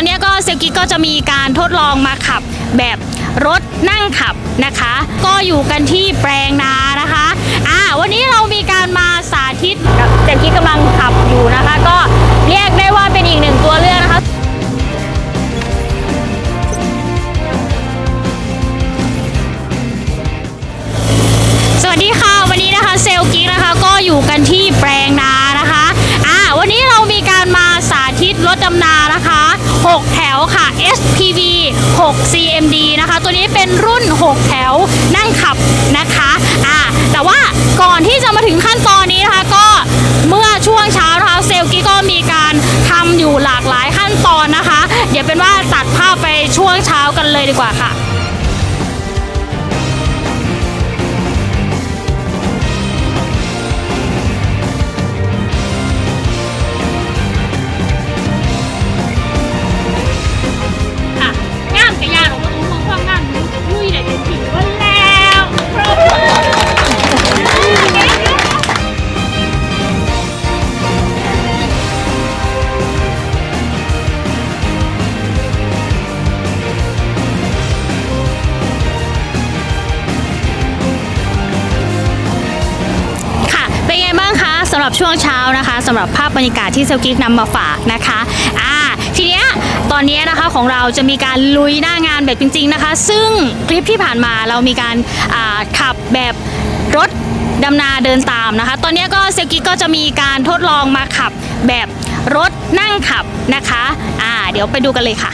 อนนี้ก็เซลกิก็จะมีการทดลองมาขับแบบรถนั่งขับนะคะ ก็อยู่กันที่แปลงนานะคะ Pv 6 CMD นะคะ ตัวนี้เป็นรุ่น 6 แถวนั่งขับนะคะอ่าแต่ว่าก่อนที่จะมาถึงขั้นตอนนี้นะคะก็เมื่อช่วงเช้านะคะเซลกี้ก็มีการทำอยู่หลากหลายขั้นตอนนะคะ เดี๋ยวเป็นว่าตัดภาพไปช่วงเช้ากันเลยดีกว่าค่ะำหรับช่วงเช้านะคะสำหรับภาพบรรยากาศที่เซลกิกนำมาฝากนะคะอ่าทีเนี้ยตอนนี้นะคะของเราจะมีการลุยหน้างานแบบจริง ๆนะคะ ซึ่งคลิปที่ผ่านมาเรามีการขับแบบรถดำนาเดินตามนะคะ ตอนนี้ก็เซลกิกก็จะมีการทดลองมาขับแบบรถนั่งขับนะคะอ่าเดี๋ยวไปดูกันเลยค่ะ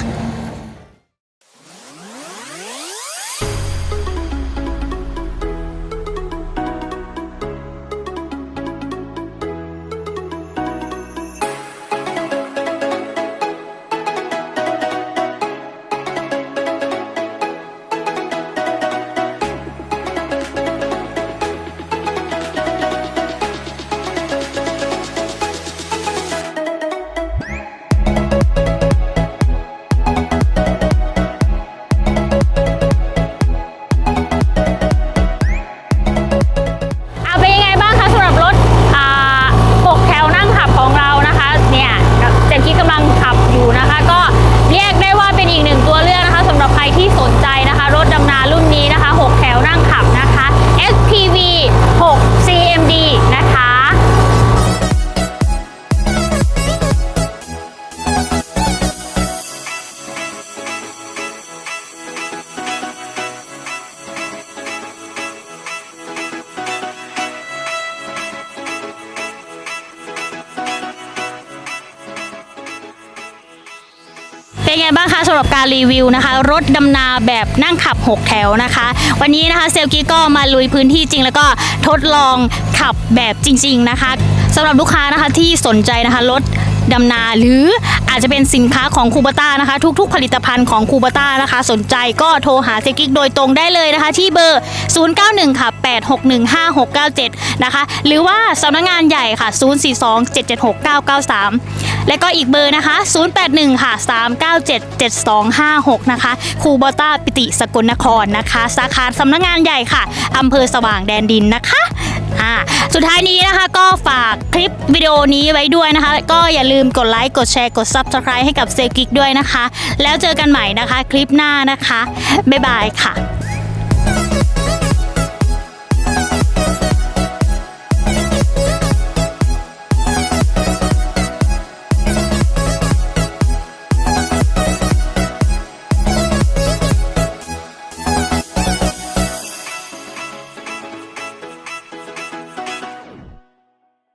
เป็นไงบ้างคะสำหรับการรีวิวนะคะ รถดำนาแบบนั่งขับ 6 แถวนะคะ วันนี้นะคะเซลกี้ก็มาลุยพื้นที่จริง แล้วก็ทดลองขับแบบจริง ๆนะคะสำหรับลูกค้านะคะที่สนใจนะคะรถ ดำนาหรืออาจจะเป็นสินค้าของคูบาต้านะคะ ทุกๆ ผลิตภัณฑ์ของคูบาต้านะคะ สนใจก็โทรหาเซกิกโดยตรงได้เลยนะคะ ที่เบอร์ 091 ค่ะ 8615697 นะคะ หรือว่าสำนักงานใหญ่ค่ะ 042-776-993 และก็อีกเบอร์นะคะ 081 ค่ะ 397-7256 นะคะคูบอต้าปิติสกลนครนะคะ สาขาสำนักงานใหญ่ค่ะอำเภอสว่างแดนดินนะคะ สุดท้ายนี้นะคะก็ฝากคลิปวิดีโอนี้ไว้ด้วยนะคะ ก็อย่าลืมกดไลค์กดแชร์กด Subscribe ให้กับเซลกิกด้วยนะคะ แล้วเจอกันใหม่นะคะ คลิปหน้านะคะ บ๊ายบายค่ะ